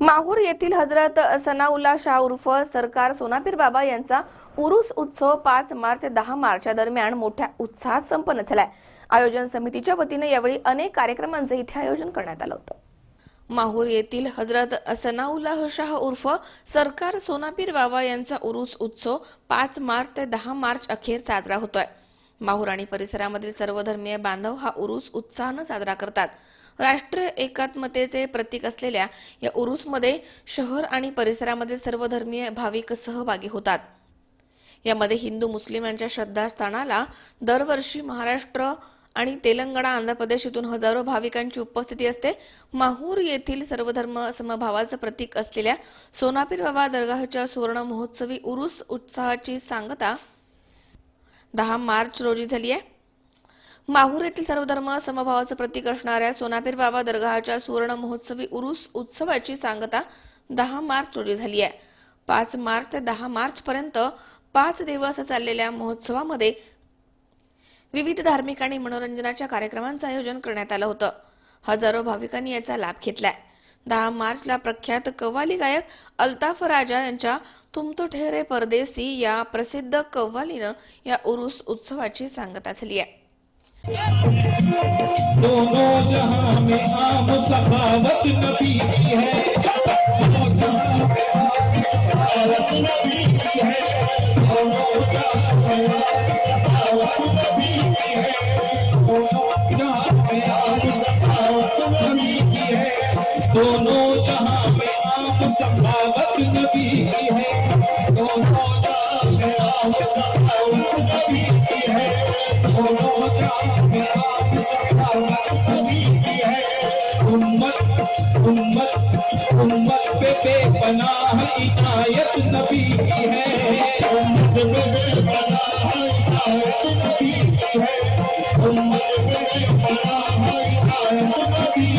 माहूर येथील हजरत सनाउल्ला शाह उर्फ सरकार सोनापीर बाबा यांचा उरुस उत्सव पाच मार्च दहा मार्चच्या दरम्यान मोठ्या उत्साहात संपन्न झालाय. आयोजन समितीच्या वतीने यावेळी अनेक कार्यक्रमांचं इथे आयोजन करण्यात आलं होतं. माहूर येथील हजरत सनाउल्लाह शाह उर्फ सरकार सोनापीर बाबा यांचा उरुस उत्सव पाच मार्च ते दहा मार्च अखेर साजरा होतोय. माहूर आणि परिसरामधील सर्वधर्मीय बांधव हा उरुस उत्साहानं साजरा करतात. राष्ट्रीय एकात्मतेचे प्रतीक असलेल्या या उरूसमध्ये शहर आणि परिसरामध्ये सर्वधर्मीय भाविक सहभागी होतात. यामध्ये हिंदू मुस्लिम यांच्या श्रद्धास्थानाला दरवर्षी महाराष्ट्र आणि तेलंगणा आंध्र प्रदेश इथून हजारो भाविकांची उपस्थिती असते. माहूर येथील सर्वधर्म समभावाचं प्रतीक असलेल्या सोनापीर बाबा दरगाहच्या सुवर्ण महोत्सवी उरुस उत्साहाची सांगता दहा मार्च रोजी झाली आहे. माहूर येथील सर्वधर्म समभावाचं प्रतीक असणाऱ्या सोनापीर बाबा दरगाहाच्या सुवर्ण महोत्सवी उरुस उत्सवाची सांगता दहा मार्च रोजी झाली आहे. पाच मार्च ते दहा मार्च पर्यंत पाच दिवस चाललेल्या महोत्सवामध्ये विविध धार्मिक आणि मनोरंजनाच्या कार्यक्रमांचं आयोजन करण्यात आलं होतं. हजारो भाविकांनी याचा लाभ घेतलाय. दहा मार्चला प्रख्यात कव्वाली गायक अल्ताफ राजा यांच्या तुमतो ठेरे परदेसी या प्रसिद्ध कव्वालीनं या उरुस उत्सवाची सांगता झाली आहे. دونوں جہاں میں عام سخاوت نبی کی ہے۔ دونوں جہاں میں عام سخاوت نبی ہے۔ دونوں جہاں میں آپ سخاوت نبی ہے۔ دونوں سخاوت امت پہ بے پناہ عنایت نبی کی ہے امت پہ پناہ عنایت نبی کی ہے امت پہ بے پناہ عنایت نبی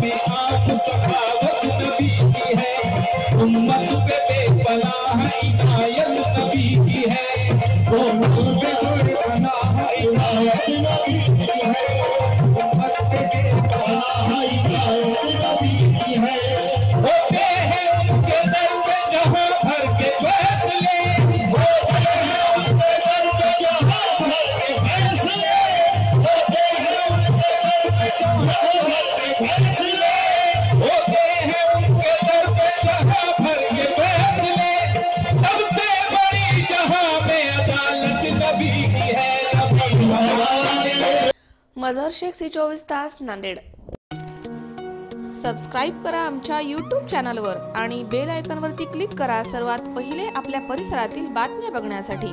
میں آپ سخاوت نبی کی ہے امت پہ بے پناہ عنایت نبی ہے۔ होते हैं उनके दर पे जहां मजर शेख सी चोवीस तास नांदेड. सबस्क्राईब करा आमच्या यूट्यूब चॅनलवर आणि बेल आयकॉनवरती क्लिक करा सर्वात पहिले आपल्या परिसरातील बातम्या बघण्यासाठी.